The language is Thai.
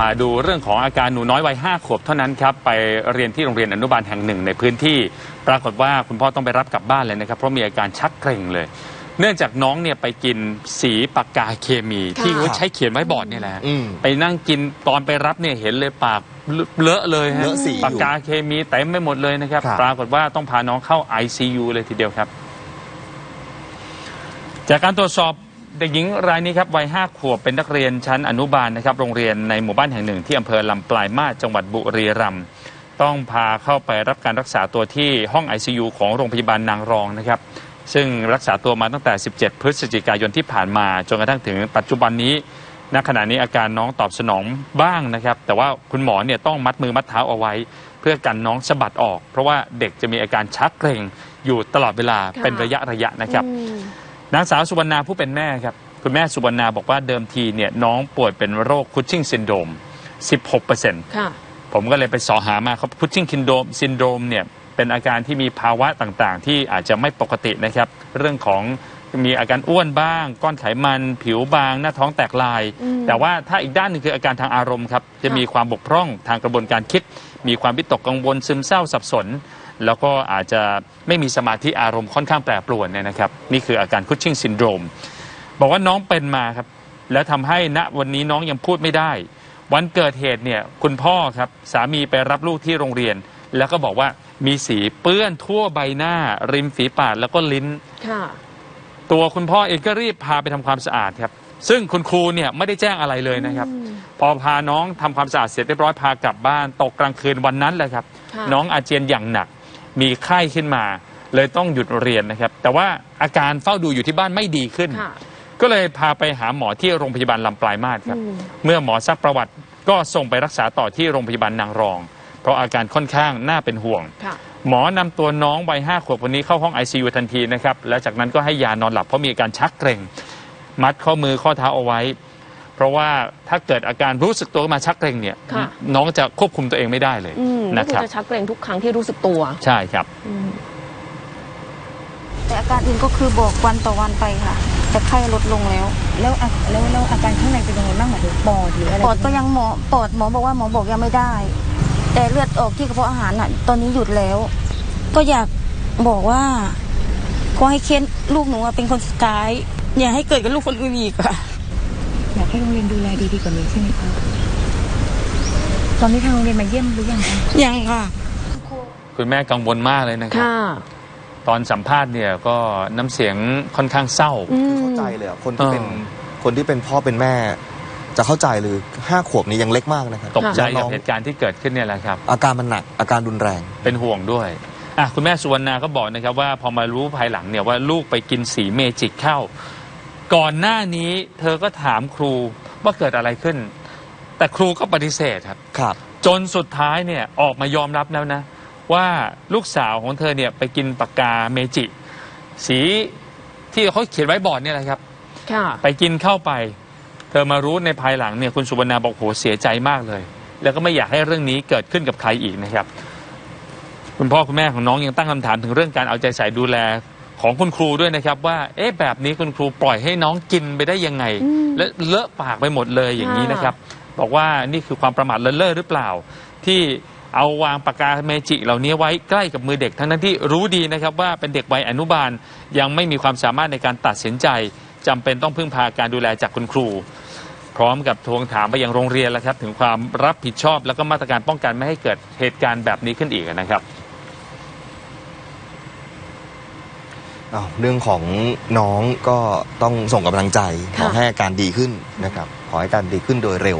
มาดูเรื่องของอาการหนูน้อยวัยห้าขวบเท่านั้นครับไปเรียนที่โรงเรียนอนุบาลแห่งหนึ่งในพื้นที่ ปรากฏว่าคุณพ่อต้องไปรับกลับบ้านเลยนะครับ เพราะมีอาการชักเกร็งเลย เนื่องจากน้องเนี่ยไปกินสีปากกาเคมีค่ะที่เขาใช้เขียนไว้บอร์ดเนี่ยแหละอืมไปนั่งกินตอนไปรับเนี่ยเห็นเลยปากเลอะเลยฮะเลอะสีอยู่ปากกาเคมีเต็มไปหมดเลยนะครับ ครับ ปรากฏว่าต้องพาน้องเข้า ICU เลยทีเดียวครับ จากการตรวจสอบ เด็กหญิงรายนี้ครับวัยห้าขวบเป็นนักเรียนชั้นอนุบาลนะครับ โรงเรียนในหมู่บ้านแห่งหนึ่งที่อำเภอลำปลายมาจังหวัดบุรีรัมย์ต้องพาเข้าไปรับการรักษาตัวที่ห้อง ICU ของโรงพยาบาลนางรองนะครับ ซึ่งรักษาตัวมาตั้งแต่ 17 พฤศจิกายนที่ผ่านมาจนกระทั่งถึงปัจจุบันนี้ณขณะนี้อาการน้องตอบสนองบ้างนะครับ แต่ว่าคุณหมอเนี่ยต้องมัดมือมัดเท้าเอาไว้ เพื่อกันน้องสะบัดออก เพราะว่าเด็กจะมีอาการชักเกร็งอยู่ตลอดเวลาเป็นระยะระยะนะครับ นางสาวสุวรรณาผู้เป็นแม่ครับ คุณแม่สุวรรณาบอกว่าเดิมทีเนี่ยน้องป่วยเป็นโรคคุชชิงซินโดรม16%ค่ะผมก็เลยไปสอหามาครับคุชชิงซินโดรมซินโดรมเนี่ยเป็นอาการที่มีภาวะต่างๆ ที่อาจจะไม่ปกตินะครับ เรื่องของมีอาการอ้วนบ้าง ก้อนไขมัน ผิวบาง หน้าท้องแตกลายอืมแต่ว่าถ้าอีกด้านหนึ่งคืออาการทางอารมณ์ครับจะค่ะมีความบกพร่องทางกระบวนการคิด มีความวิตกกังวลซึมเศร้าสับสน แล้วก็อาจจะไม่มีสมาธิอารมณ์ค่อนข้างแปรปรวนเนี่ยนะครับ นี่คืออาการคุชชิงซินโดรมบอกว่าน้องเป็นมาครับ แล้วทำให้ณวันนี้น้องยังพูดไม่ได้ วันเกิดเหตุเนี่ยคุณพ่อครับสามีไปรับลูกที่โรงเรียน แล้วก็บอกว่ามีสีเปื้อนทั่วใบหน้า ริมฝีปากแล้วก็ลิ้นค่ะตัวคุณพ่อเองก็รีบพาไปทำความสะอาดครับ ซึ่งคุณครูเนี่ยไม่ได้แจ้งอะไรเลยนะครับอืมพอพาน้องทำความสะอาดเสร็จเรียบร้อยพากลับบ้านตกกลางคืนวันนั้นเลยครับค่ะน้องอาเจียนอย่างหนัก มีไข้ขึ้นมา เลยต้องหยุดเรียนนะครับ แต่ว่าอาการเฝ้าดูอยู่ที่บ้านไม่ดีขึ้น ค่ะ ก็เลยพาไปหาหมอที่โรงพยาบาลลำปลายมาศครับอืมเมื่อหมอซักประวัติก็ส่งไปรักษาต่อที่โรงพยาบาลนางรอง เพราะอาการค่อนข้างน่าเป็นห่วง ค่ะ หมอนำตัวน้องวัยห้าขวบคนนี้เข้าห้อง ICU ทันทีนะครับ แล้วจากนั้นก็ให้ยานอนหลับเพราะมีอาการชักเกร็ง มัดข้อมือข้อเท้าเอาไว้ เพราะว่าถ้าเกิดอาการรู้สึกตัวขึ้นมาชักเกร็งเนี่ยค่ะ น้องจะควบคุมตัวเองไม่ได้เลยอืมก็นะคืคอรับ จะชักเกรงทุกครั้งที่รู้สึกตัวใช่ครับ อืมแต่อาการอื่นก็คือบอกวันต่อวันไปค่ะ แต่ไข้ลดลงแล้ว แล้วอาแล้วแล้วอาการข้างในเป็นยังไงบ้างหมายถึงปอดหรืออะไรปอดก็ยังหมอปอดหมอบอกว่าหมอบอกยังไม่ได้ แต่เลือดออกที่กระเพาะอาหารน่ะ ตอนนี้หยุดแล้ว ก็อยากบอกว่าขอให้เค้นลูกหนูอะเป็นคนสุดท้ายอย่าให้เกิดกับลูกคนอื่นอีกค่ะ อยากให้โรงเรียนดูแลดีๆกว่านี้ใช่ไหมคะตอนนี้ทางโรงเรียนมาเยี่ยมหรือยังคะยังค่ะ คุณแม่กังวลมากเลยนะครับ ค่ะตอนสัมภาษณ์เนี่ยก็น้ำเสียงค่อนข้างเศร้า อืมเข้าใจเลยอะคนที่เป็นเออคนที่เป็นพ่อเป็นแม่ จะเข้าใจเลยห้าขวบนี้ยังเล็กมากนะครับตกใจแล้วกับน้องเหตุการณ์ที่เกิดขึ้นเนี่ยแหละครับ อาการมันหนักอาการรุนแรง เป็นห่วงด้วยอะคุณแม่สุวรรณาก็บอกนะครับว่าพอมารู้ภายหลังเนี่ยว่าลูกไปกินสีเมจิกเข้า ก่อนหน้านี้เธอก็ถามครูว่าเกิดอะไรขึ้น แต่ครูก็ปฏิเสธครับ ครับ จนสุดท้ายเนี่ยออกมายอมรับแล้วนะ ว่าลูกสาวของเธอเนี่ยไปกินปากกาเมจิ สีที่เขาเขียนไว้บอร์ดเนี่ยแหละครับ ค่ะ ไปกินเข้าไป เธอมารู้ในภายหลังเนี่ยคุณสุวรรณาบอกโหเสียใจมากเลย แล้วก็ไม่อยากให้เรื่องนี้เกิดขึ้นกับใครอีกนะครับ คุณพ่อคุณแม่ของน้องยังตั้งคำถามถึงเรื่องการเอาใจใส่ดูแล ของคุณครูด้วยนะครับว่า เอ๊ะแบบนี้คุณครูปล่อยให้น้องกินไปได้ยังไงอืมและเลอะปากไปหมดเลยอย่างนี้นะครับ บอกว่านี่คือความประมาทเลินเล่อหรือเปล่า ที่เอาวางปากกาเมจิเหล่านี้ไว้ใกล้กับมือเด็ก ทั้งนั้นที่รู้ดีนะครับว่าเป็นเด็กวัยอนุบาลยังไม่มีความสามารถในการตัดสินใจจำเป็นต้องพึ่งพาการดูแลจากคุณครู พร้อมกับทวงถามไปยังโรงเรียนแล้วครับ ถึงความรับผิดชอบแล้วก็มาตรการป้องกันไม่ให้เกิดเหตุการณ์แบบนี้ขึ้นอีกนะครับ อ้าวเรื่องของน้องก็ต้องส่งกำลังใจขอค่ะให้อาการดีขึ้นนะครับขอให้อาการดีขึ้นโดยเร็ว